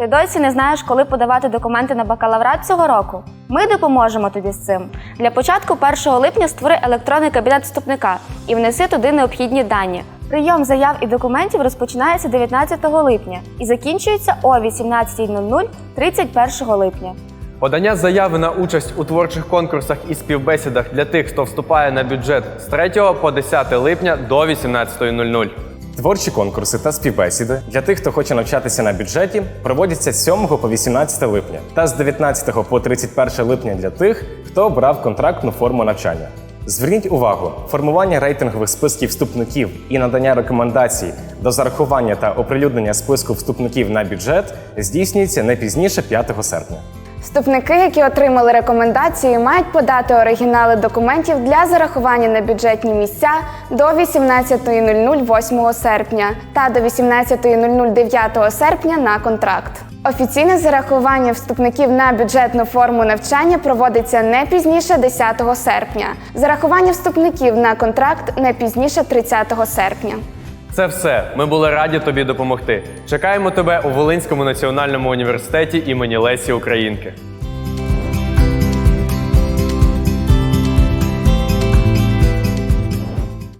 Ти досі не знаєш, коли подавати документи на бакалаврат цього року? Ми допоможемо тобі з цим. Для початку 1 липня створи електронний кабінет вступника і внеси туди необхідні дані. Прийом заяв і документів розпочинається 19 липня і закінчується о 18.00 31 липня. Подання заяви на участь у творчих конкурсах і співбесідах для тих, хто вступає на бюджет з 3 по 10 липня до 18.00. Творчі конкурси та співбесіди для тих, хто хоче навчатися на бюджеті, проводяться з 7 по 18 липня та з 19 по 31 липня для тих, хто обрав контрактну форму навчання. Зверніть увагу, формування рейтингових списків вступників і надання рекомендацій до зарахування та оприлюднення списку вступників на бюджет здійснюється не пізніше 5 серпня. Вступники, які отримали рекомендації, мають подати оригінали документів для зарахування на бюджетні місця до 18.00 8 серпня та до 18.00 9 серпня на контракт. Офіційне зарахування вступників на бюджетну форму навчання проводиться не пізніше 10 серпня. Зарахування вступників на контракт не пізніше 30 серпня. Це все. Ми були раді тобі допомогти. Чекаємо тебе у Волинському національному університеті імені Лесі Українки.